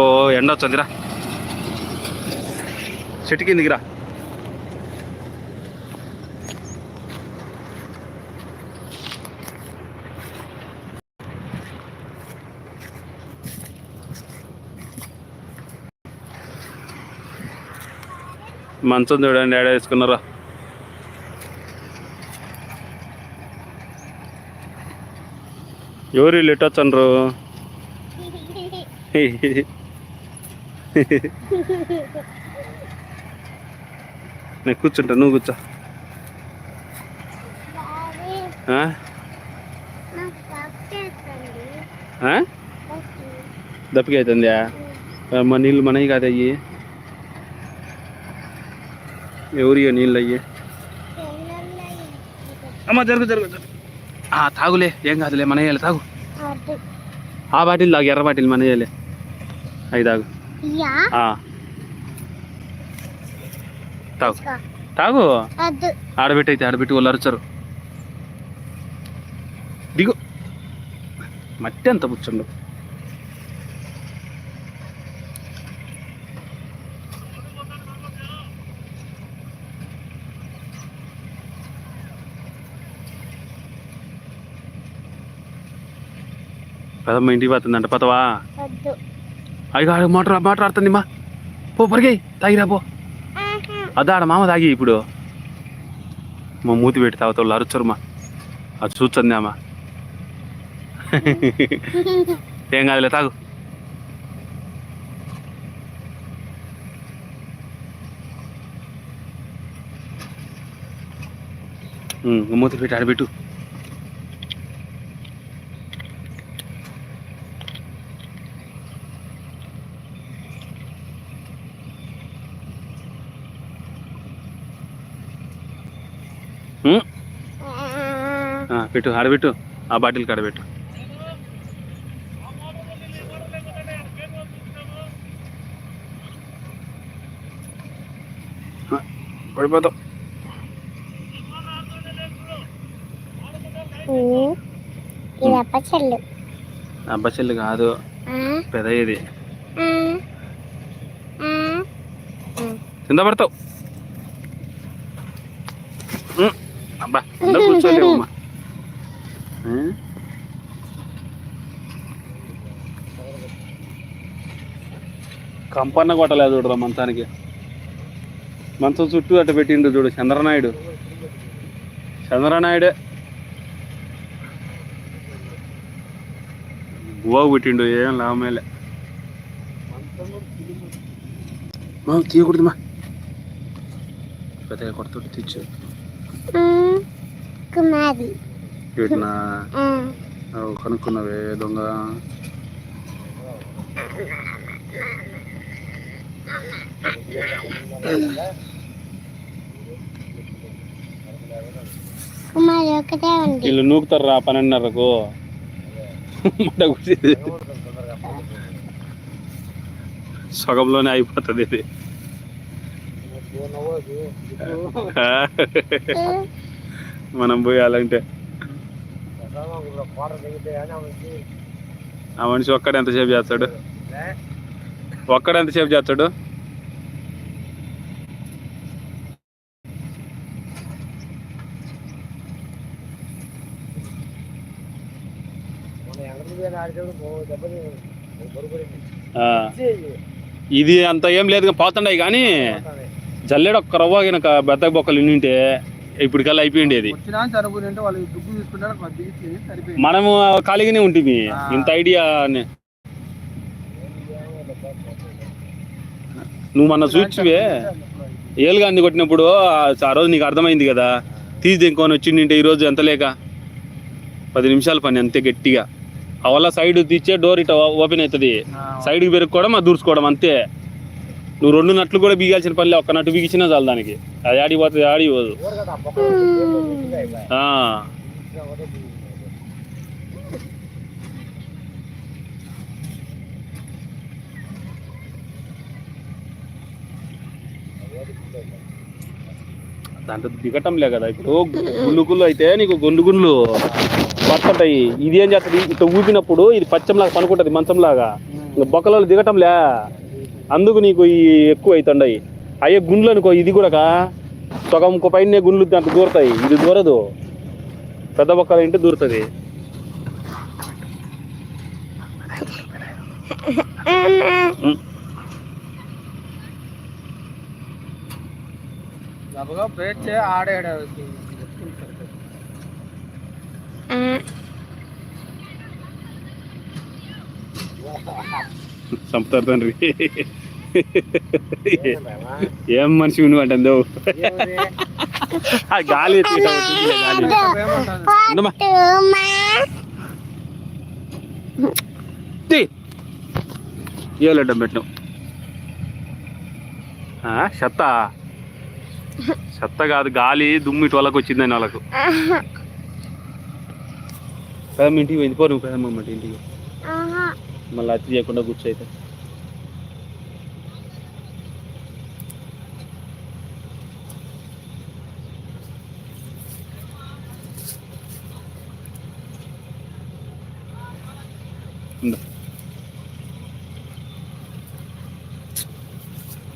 ఓ ఎండ వచ్చిందిరా చెట్టు కిందికి మంచం చూడండి ఏడా వేసుకున్నారా. ఎవరు వీళ్ళు ఎట్టొచ్చండ్రు నేను కూర్చుంటా నువ్వు కూర్చో. ఆ? దప్పిక అవుతుందా మా నీళ్ళు మనవి కాదు అయ్యి ఎవరి నీళ్ళు అయ్యి అమ్మ జరుగు జరుగు జరుగు. ఆ, తాగులే. ఏం కాదులే మన వేయాలి తాగు ఆ బాటిల్ తాగు ఎర్ర బాటిల్ మన వేయాలి అవి తాగు ఆ. తాగు. తాగు. ఆడబెట్టి అయితే ఆడబెట్టి వాళ్ళు అరుచరు. దిగు. మట్టి అంత పుచ్చండు పదమ్మ ఇంటికి పోతుందంట. పదవా? అయ్యి కాదు మోటార్ మోటార్ ఆడుతుంది మా. పో పరిగాయి తాగిరా పో. అదా ఆడ మామ తాగి ఇప్పుడు. మా మూతి పెట్టి తాగుతాళ్ళు అరుచరు మా. అది చూస్తుంది అమ్మా ఏం కాదులే తాగు. మూతి పెట్టి ఆడబెట్టు ఉమ్, ఆ, పెట్టు ఆడబెట్టు ఆ బాటిల్ కాడబెట్టు ఆ, పడిపోతాం. అబ్బా చెల్లి. కాదు. పెద్ద ఇది. కింద పడతావు. ఉమ్, అబ్బా కింద కూర్చోలేవమ్మా ఆ? కంపన్న కొట్టలేదు చూడరా మంచానికి మంచం చుట్టూ అట్ట పెట్టిండు చూడు చంద్రనాయుడు. చంద్రనాయుడే. గువ్వ పెట్టిండు ఏం లాభమేలే మా తీయకూడదు మా. పెద్దగా కొడుతుంటే తెచ్చు కుమారి. వీటిన కనుక్కున్నవే దొంగ. కుమారి ఒకటే ఉంది. వీళ్ళు నూకుతారు రా పన్నెండున్నరకు. మంట కూర్చేది సగంలోనే అయిపోతుంది ఇది. మనం పోయాలంటే. ఆ మనిషి ఒక్కడు ఎంతసేపు చేస్తాడు? ఒక్కడు ఎంతసేపు చేస్తాడు? ఆ. ఇది అంత ఏం లేదు పోతుండయి కానీ జల్లెడ ఒక్క రవ్వ కనుక బెత్తక బొక్కలు నింటే ఇప్పటికల్లా అయిపోయిండేది. ఇచ్చేది సరిపోయింది. మనము ఖాళీగానే ఉంటుంది ఇంత ఐడియా నువ్వు మొన్న చూచివే ఏలుగా అంది కొట్టినప్పుడు ఆ- రోజు నీకు అర్థమైంది కదా? తీసి ఇంకొని వచ్చిండింటే ఈరోజు ఎంత లేక? పది నిమిషాల పని అంతే గట్టిగా. అవల్ల సైడ్ తీచ్చే డోర్ ఇట ఓపెన్ అవుతుంది సైడ్కి పెరుక్కోవడం అది దూర్చుకోవడం అంతే. నువ్వు రెండు నట్లు కూడా బిగాల్సిన పల్లె ఒక్క నట్టు బిగించినా చాలు దానికి. అది ఆడి పోతుంది దాంట్లో దిగటంలే కదా. ఇప్పుడు గుండు గుళ్ళు అయితే నీకు గుండు గుండ్లు పచ్చటాయి ఇది ఏం చేస్తుంది? ఇట్లా ఊపినప్పుడు ఇది పచ్చంలాగా పనుకుంటుంది మంచంలాగా. ఇంకా బొక్కలలో దిగటంలే. అందుకు నీకు ఈ ఎక్కువ అవుతుండయి. అయ్యే గుండ్లు అనుకో ఇది కూడా సగం పైన గుండ్లు దాంట్లో దూరతాయి. ఇది దూరదు. పెద్ద బొక్కలు ఇంటి దూరుతుంది. ఉమ్. గబగా ప్రేట్ చేయి ఆడాడు చంపుతారు తండ్రి. ఏం మనిషి నువ్వు అంటే ఆ గాలి. ఏలడ్డం పెట్టినాం ఆ, చెత్త చెత్త కాదు గాలి దుమ్ము ఇటు వాళ్ళకి వచ్చిందని వాళ్ళకు. పెదమ్మ ఇంటికి వెళ్ళిపో నువ్వు పెదమ్మ ఇంటికి. మళ్ళీ అతి చేయకుండా కూర్చోయితే.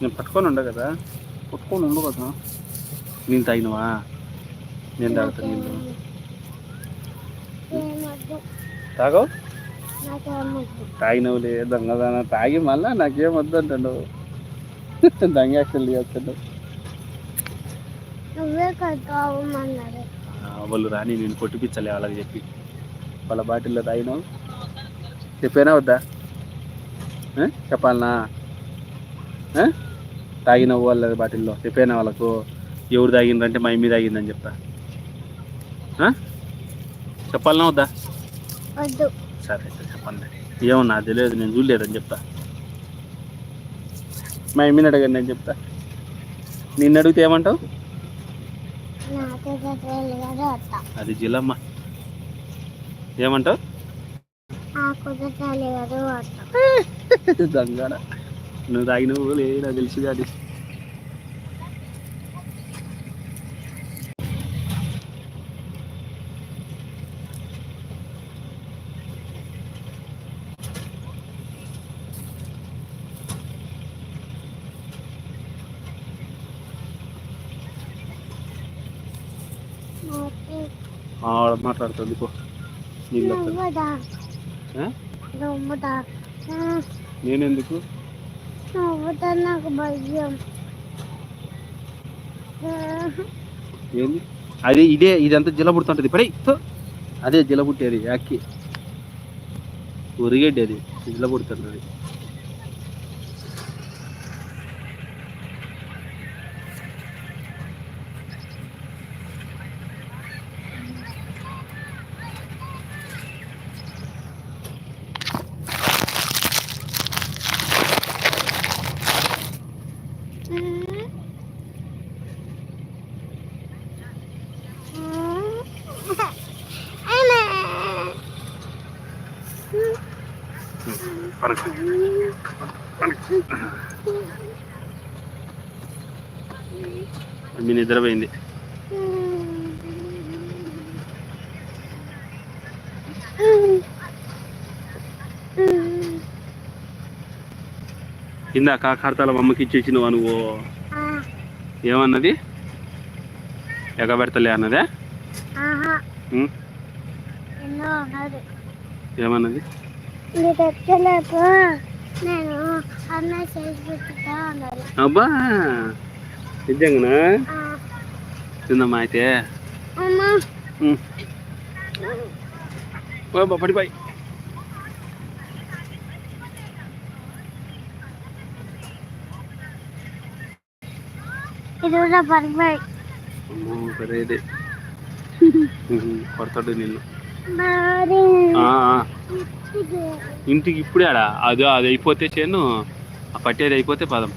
నేను పట్టుకొని ఉండ కదా. ఉండు కదా నేను తాగినవా? నేను తాగుతా నీళ్ళు తాగవు? తాగినవులే దొంగదాన తాగి మళ్ళా నాకేం వద్దు అంటాడు దంగాక్షలు చేస్తాడు నువ్వే కట్టుకోమన్నారు వాళ్ళు రాని నేను కొట్టిపించలే వాళ్ళకి చెప్పి. వాళ్ళ బాటిల్లో తాగినావు? చెప్పానా వద్దా? చెప్పాలనా? ఆ? తాగినావు వాళ్ళ బాటిల్లో? చెప్పానా వాళ్ళకు ఎవరు తాగిండ్రంటే మా ఇమ్మి తాగిందని చెప్తా? చెప్పాలనా వద్దా? సరే అయితే చెప్పండి. ఏమో నాకు తెలియదు నేను చూడలేదని చెప్తా. మా ఎమ్మిని అడగండి నేను చెప్తా. నిన్ను అడిగితే ఏమంటావు? అది జిల్లమ్మ ఏమంటావు? దొంగడ నువ్వు తాగినవు లే నాకు తెలిసి ఆవిడ మాట్లాడుతుంది పో. నీళ్ళు నేనెందుకు? నువ్వుదా నాకు భయం ఏంది? అది ఇదే ఇదంతా జిల పుడుతుంటది పడి అదే జిల పుట్టేది యాక్కి. ఉరిగడ్డి అది జిల పుడుతుంటది మీ నిద్రపోయింది. ఇందాక ఖాతాల అమ్మకి ఇచ్చి ఇచ్చినవా నువ్వు? ఏమన్నది? ఎగబెడతలే అన్నదే? ఏమన్నది? అబ్బా! నిజంగానా? ఆ, తిందమ్మా అయితే పడిపోయి కొడతాడు నిన్ను. ఇంటికి ఇప్పుడే ఆడ అది అది అయిపోతే చేను ఆ పట్టేది అయిపోతే పదం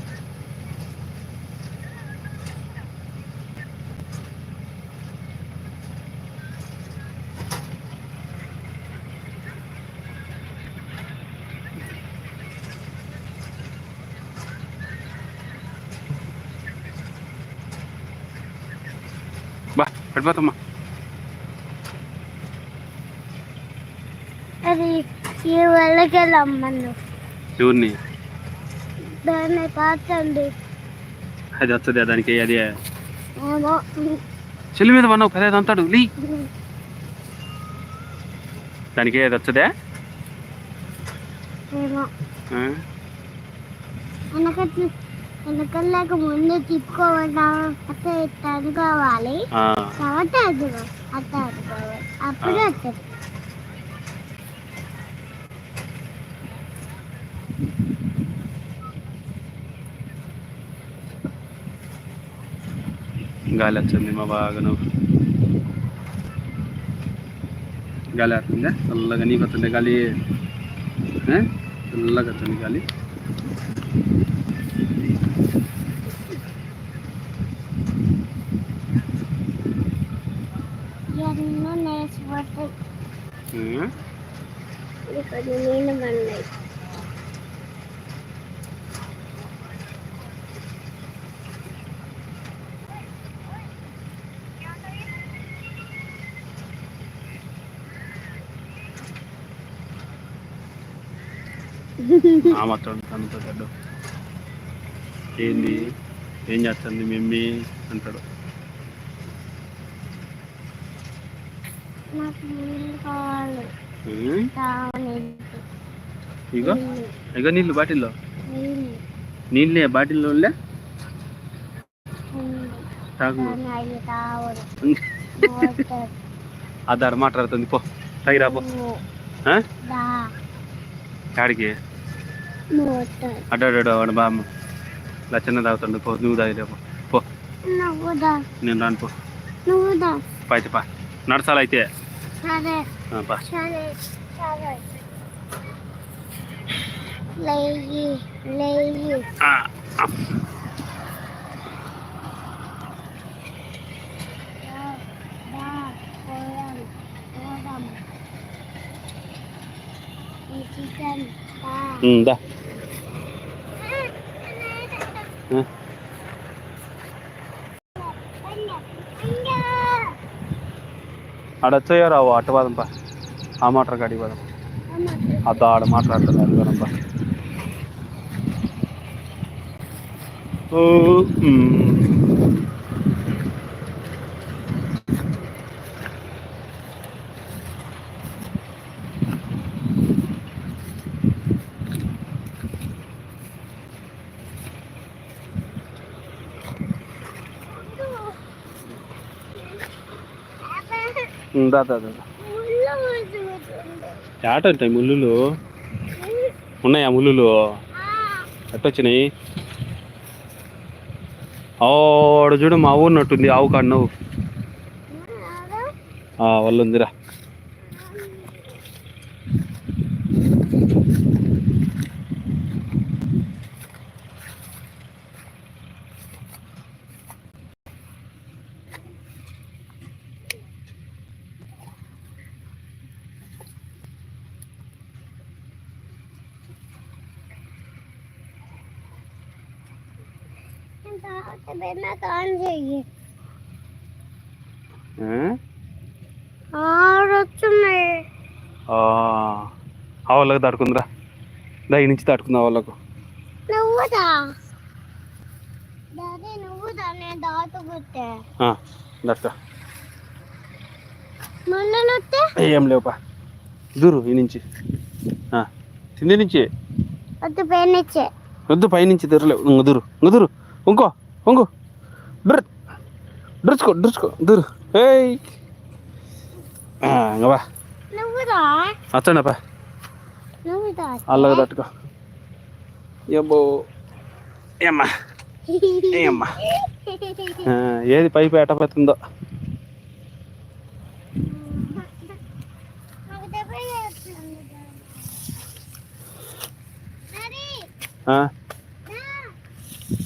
బా పడిపోతమ్మా అది ఈ వెళ్ళకెళ్ళమ్మను ఎవరిని? దాన్ని కాచండి. అది వస్తుంది దానికి అది. చెల్లి మీద పన్నావు పదేది అంతాడు లీ. దానికి అది వచ్చదే వెనకట్లు వెనకలేక ముందు తిప్పుకోవడం అట్లా ఇట్లా కావాలి తర్వాత అది అట్లా అనుకోవాలి అప్పుడే వస్తుంది గాలి వచ్చింది మా బాగా నువ్వు. గాలి వస్తుందా? చల్లగా నీకు వస్తుంది గాలి? చల్లగా వస్తుంది గాలి. ఎన్నో నేర్చిపోతాయి ఆ? ఇక్కడ నీళ్ళు పడినాయి ఆ మాత్రం తనతో చెడ్డు ఏంది? ఏం చేస్తుంది మమ్మీ? అంటాడు. ఇగో ఇగో నీళ్ళు బాటిల్లో. నీళ్ళు. బాటిల్లో ఉండే? తాగు. ఆధార్ మాట్లాడుతుంది పో. తాగిరా పో. అడ్డాడు వాడు బామ్మ. ఇలా చిన్న తాగుతుండు పో నువ్వు తాగిరా పో. నేను రాను పో. పైతే పా. నడసాలైతే సరే. ఆ, పా. దా దా పోదాం పోదాం ఈ చికెన్ దా ఉమ్, దా ఆ, ఆడ వచ్చాయో రావు అటు పదంపా ఆ మోటార్ కాడికి పదం. అద్దా ఆడ మాట్లాడుతున్నారు పోదాం పా. ఓ, దా దా దా ఉంటాయి ఉన్నాయా ముళ్ళు ఎట్టొచ్చినాయి? ఆడ చూడు మా ఊరినట్టుంది ఆవు కాడ నువ్వు. వాళ్ళు ఉందిరా ఆ, వాళ్ళకి దాటుకుందిరా దా ఈ నుంచి దాటుకుందా వాళ్ళకు నువ్వుదా నేను దాటుకుంటే ఏం లేవుపా దూరు ఈ నుంచి కింది నుంచి వద్దు పేనిచ్చే వద్దు పైనుంచి దూరలేవు ఇంక దూరు ఇంక దూరు ఇంకో ఇంకో డ్ర డ్రుచ్చుకో డ్రుచ్చుకో దూరు. ఏయ్. ఆ, ఇంక బా. నువ్వుదా? వచ్చండప్పా నువ్వుదా? అల్లగా తట్టుకో. ఏబో ఏమ్మా. ఏమ్మా. ఏది పైపు ఎట పెడుతుందో. నాకు దెబ్బ చేస్తుంది డాడీ ఆ.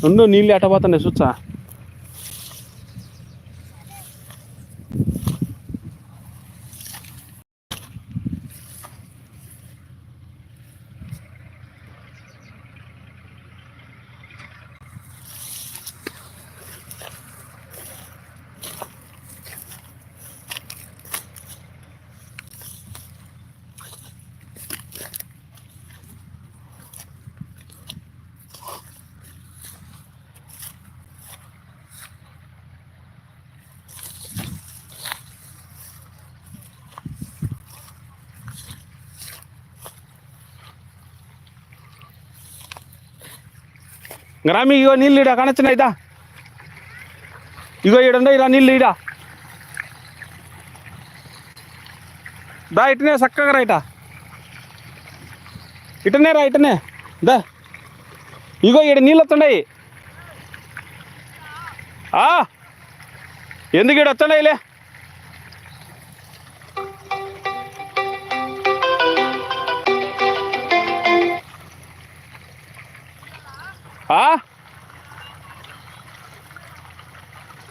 ఉండు నీళ్ళు ఎట పోతున్నాయి చూచా గ్రామి ఇగో నీళ్ళు ఇడా కనొచ్చిన ఇదా ఇగో ఈడుండ ఇలా నీళ్ళు ఇడా దా ఇటనే చక్కగా రైట ఇటనే రా ఇటనే దా ఇగో ఈడ నీళ్ళు వస్తున్నాయి ఆ, ఎందుకు ఈడ వస్తున్నాయిలే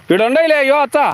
ఈడుండయిలే అయ్యో అచ్చా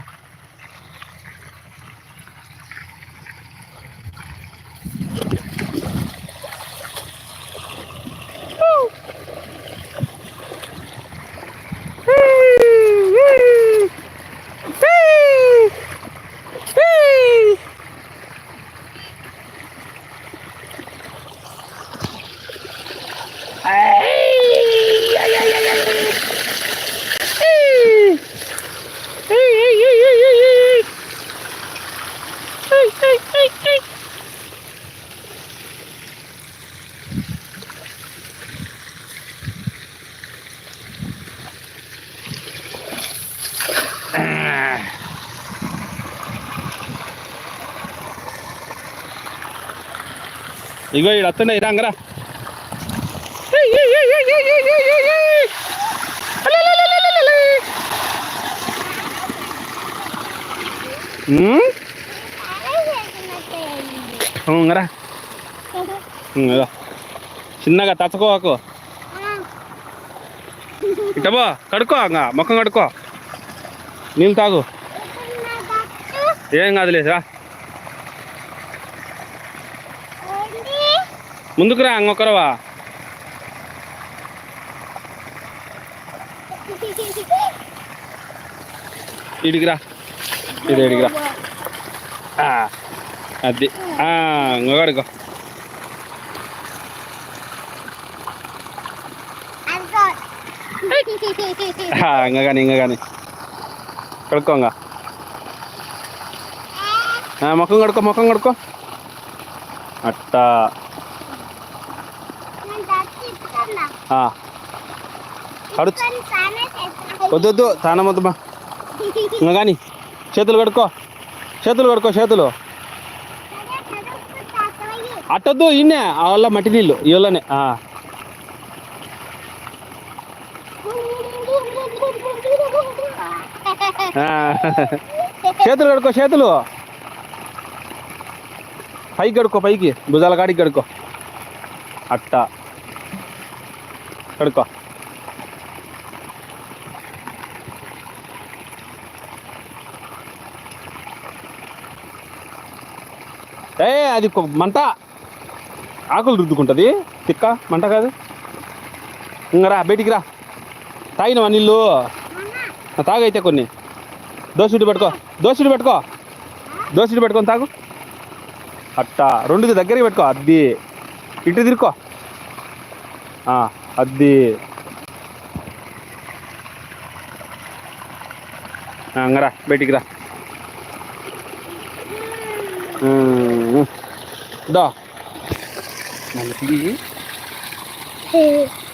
ఇగో ఈడ వస్తుండే రంగరా రా చిన్నగా తచ్చుకోవాకు ఇటబో కడుక్కో ఇంకా ముఖం కడుక్కో నీళ్ళు తాగు ఏం కాదులే రా ముందుకు రా ఇంకొకరవా ఇడికి రా. ఇది ఇడికి రా. ఆ, అది. ఇంకొకడుకో ఇంకా కానీ ఇంకా కానీ కడుక్కో ఇంకా. ఆ, ముఖం కడుక్కో ముఖం కడుక్కో. అట్టా ఆ, కడు వద్దొద్దు వద్దు తానం వద్దు ఇంకా కానీ చేతులు కడుక్కో. చేతులు కడుక్కో చేతులు. అట్టొద్దు ఇన్నే ఆ వల్ల మట్టి నీళ్ళు ఈ ఆ. చేతులు కడుక్కో చేతులు. పైకి కడుక్కో పైకి. భుజాల కాడికి కడుక్కో. అట్ట. కడుక్కో. ఏ అది మంట. ఆకులు రుద్దుకుంటుంది. తిక్క మంట కాదు. ఇంక రా బయటికి రా. తాగినవా నీళ్ళు? తాగైతే కొన్ని. దోశుడు పెట్టుకో. దోశుడు పెట్టుకో. దోశుడు పెట్టుకొని తాగు. అట్ట. రెండుకి దగ్గరికి పెట్టుకో అద్ది. ఇటు తిరుక్కో. అద్ది ఆ, ఇంగ రా బయటికి రా. దా.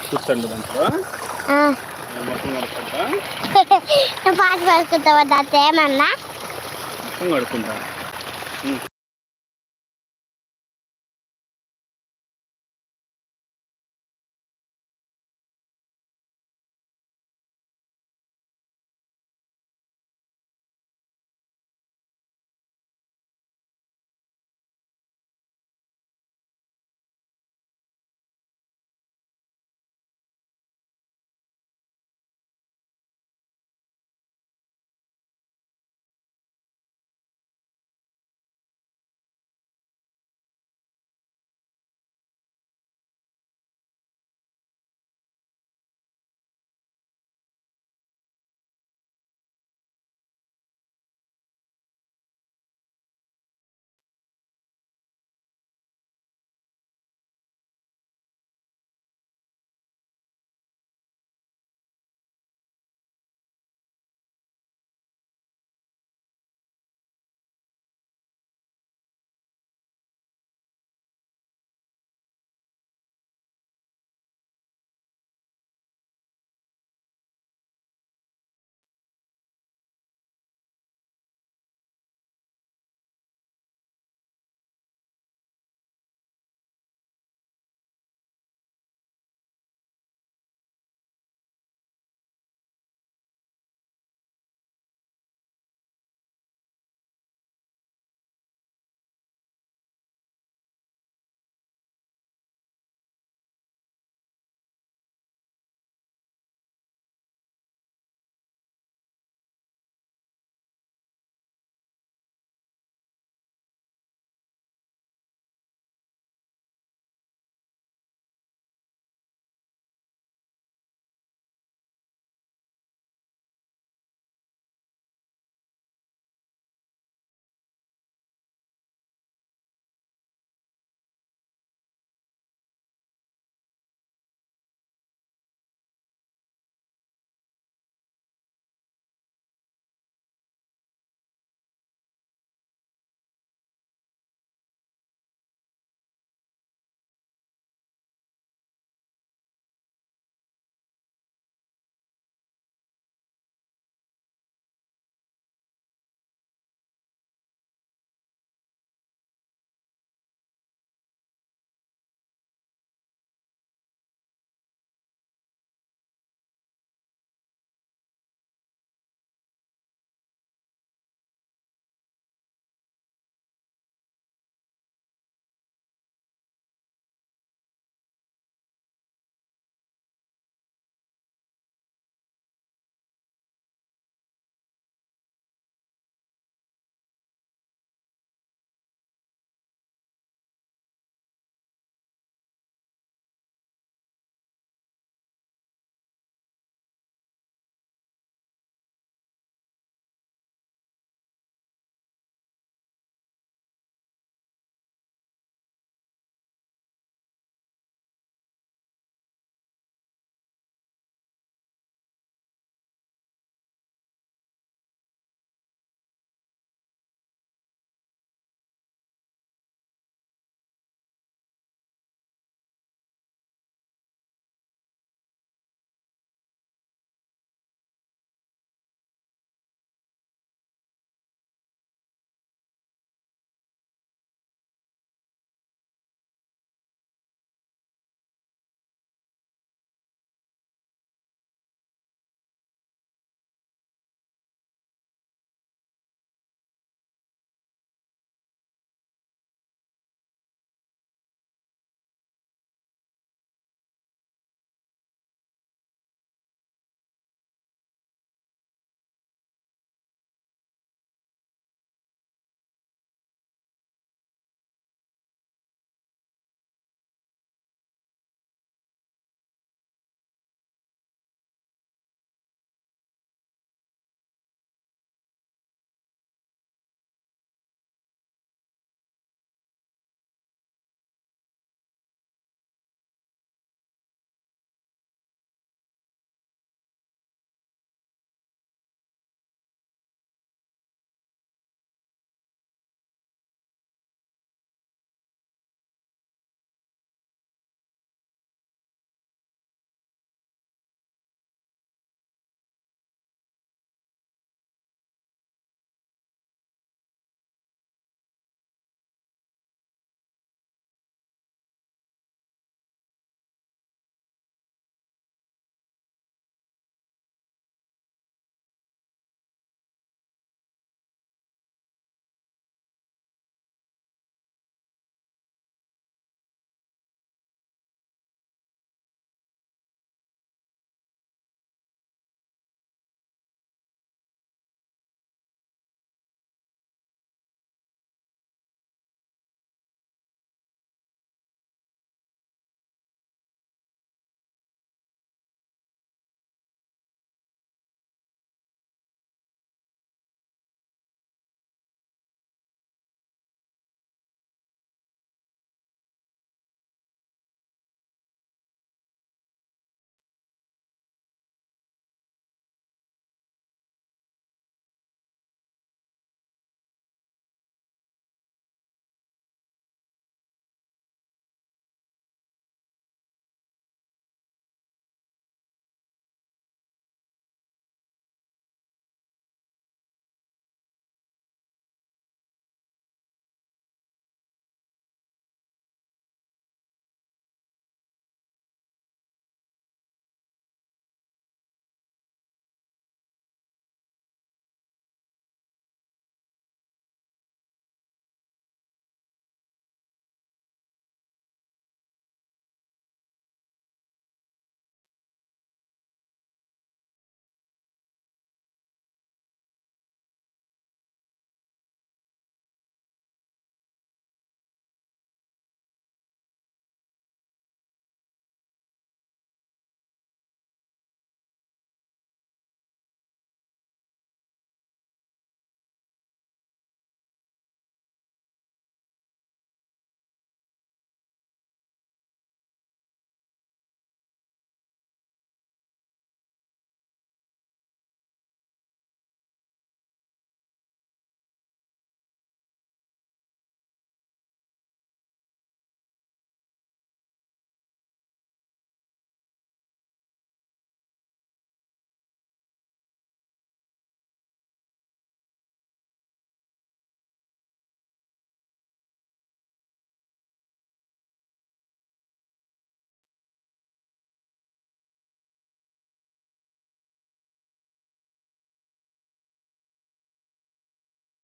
కూర్చోండి దాంట్లో. పాట పడుకుంటావా దాంతో ఏమన్నా? కడుక్కుంటా.